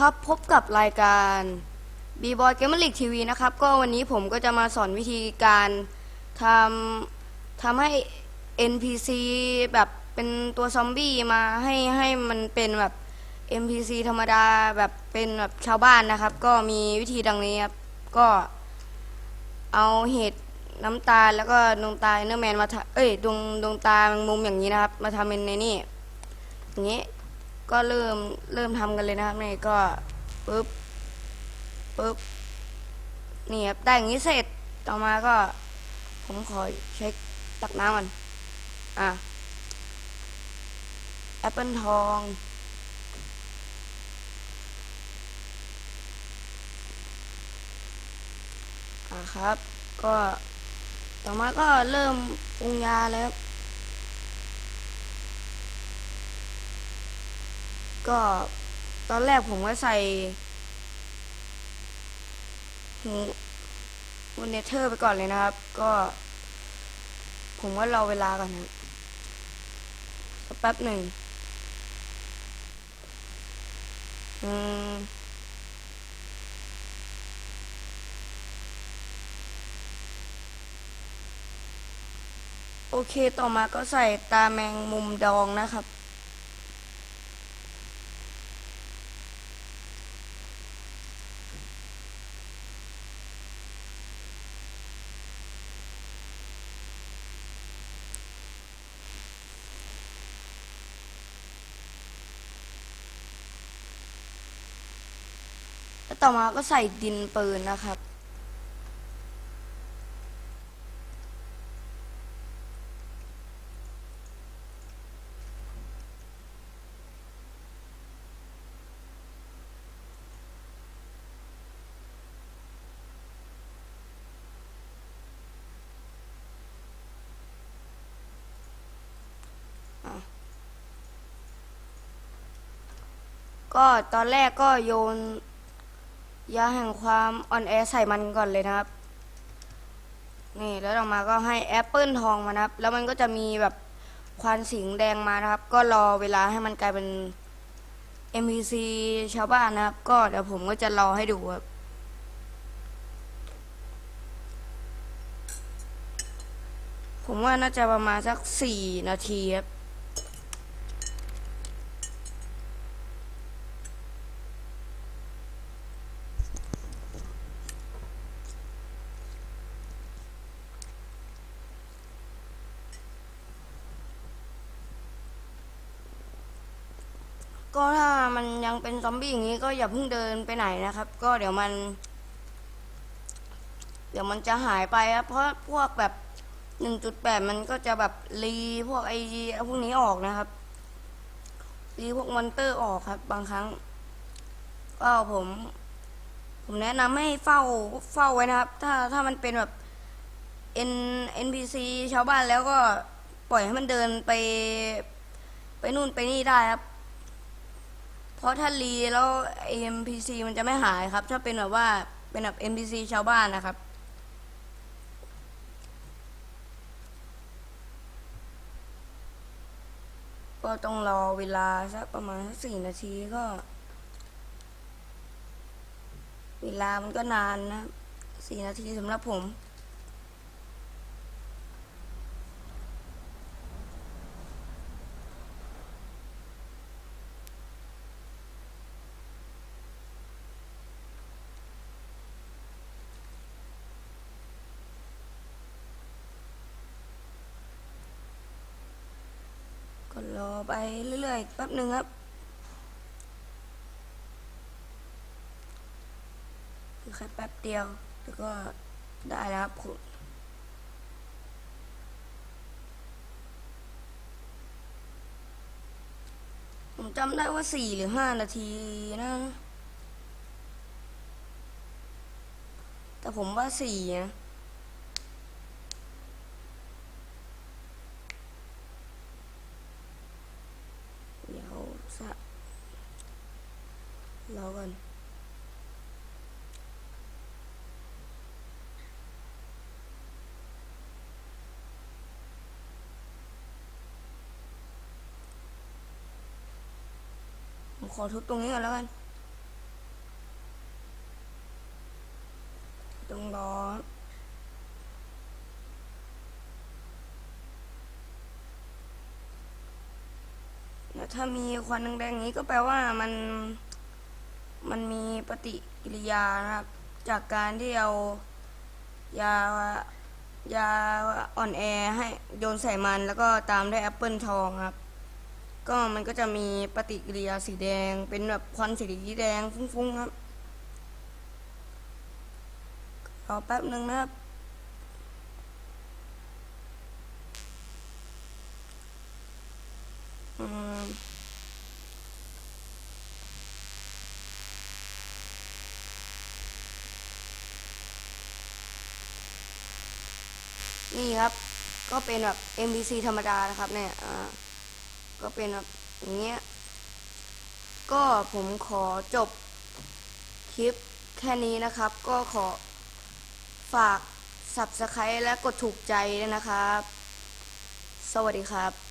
ครับพบกับรายการ b b o y Gamer League TV นะครับ ก็วันนี้ผมก็จะมาสอนวิธีการทำทำให้ NPC แบบเป็นตัวซอมบี้มาให้ให้มันเป็นแบบ NPC ธรรมดาแบบเป็นแบบชาวบ้านนะครับ ก็มีวิธีดังนี้ครับ ก็เอาเห็ดน้ำตาลแล้วก็ดวงตาเนอร์แมนมาทำเอ้ยดวงดวงตาแมงมุมอย่างนี้นะครับ มาทำเป็นในนี่อย่างนี้ ก็เริ่มเริ่มทำกันเลยนะครับนี่ก็ปึ๊บปึ๊บนี่ครับได้อย่างนี้เสร็จต่อมาก็ ผมขอเช็คตักน้ำก่อนอะแอปเปิลทองอะครับ ก็ต่อมาก็เริ่มปรุงยาแล้ว ก็ตอนแรกผมก็ใส่หูหูเนเธอร์ไปก่อนเลยนะครับ ก็ ผมก็รอเวลาก่อนนะสักแป๊บหนึ่งอืมโอเค ต่อมาก็ใส่ตาแมงมุมดองนะครับ ต่อมาก็ใส่ดินปืนนะครับ ก็ตอนแรกก็โยน ยาแห่งความอ่อนแอใส่มันก่อนเลยนะครับ นี่แล้วต่อมาก็ให้แอปเปิลทองมานะครับ แล้วมันก็จะมีแบบควันสิงแดงมานะครับ ก็รอเวลาให้มันกลายเป็น NPC ชาวบ้านนะครับ ก็เดี๋ยวผมก็จะรอให้ดูครับผมว่าน่าจะประมาณสักสี่นาทีครับ ก็ถ้ามันยังเป็นซอมบี้อย่างนี้ก็อย่าเพิ่งเดินไปไหนนะครับ ก็เดี๋ยวมัน เดี๋ยวมันจะหายไปครับเพราะพวกแบบหนึ่งจุดแปดมันก็จะแบบรีพวกไอพวกนี้ออกนะครับรีพวกมอนเตอร์ออกครับ บางครั้งก็ผม ผมแนะนำให้เฝ้าเฝ้าไว้นะครับ ถ้าถ้ามันเป็นแบบ N NPC ชาวบ้านแล้วก็ปล่อยให้มันเดินไป ไปนู่นไปนี่ได้ครับ เพราะถ้ารีแล้ว NPC มันจะไม่หายครับ ถ้าเป็นแบบว่าเป็นแบบ NPC ชาวบ้านนะครับ ก็ต้องรอเวลาสักประมาณสักสี่นาทีก็ เวลามันก็นานนะสี่นาทีสำหรับผม รอไปเรื่อยๆแป๊บหนึ่งครับคือแค่แป๊บเดียว แล้วก็ได้แล้วครับคุณผมจำได้ว่าสี่หรือห้านาทีนะ แต่ผมว่าสี่นะ สะรอก่อนขอทุบตรงนี้ก่อนแล้วกัน ตรงรอ ถ้ามีควันแดงๆนี้ก็แปลว่ามันมันมีปฏิกิริยานะครับ จากการที่เอายายาอ่อนแอให้โยนใส่มันแล้วก็ตามด้วยแอปเปิลทองครับ ก็มันก็จะมีปฏิกิริยาสีแดง เป็นแบบควันสีแดงฟุ้งๆครับรอแป๊บหนึ่งนะครับ อืม นี่ครับ ก็เป็นแบบ MVC ธรรมดานะครับ เนี่ยอ่าก็เป็นแบบอย่างเงี้ยก็ผมขอจบคลิปแค่นี้นะครับ ก็ขอฝาก Subscribe และกดถูกใจด้วยนะครับ สวัสดีครับ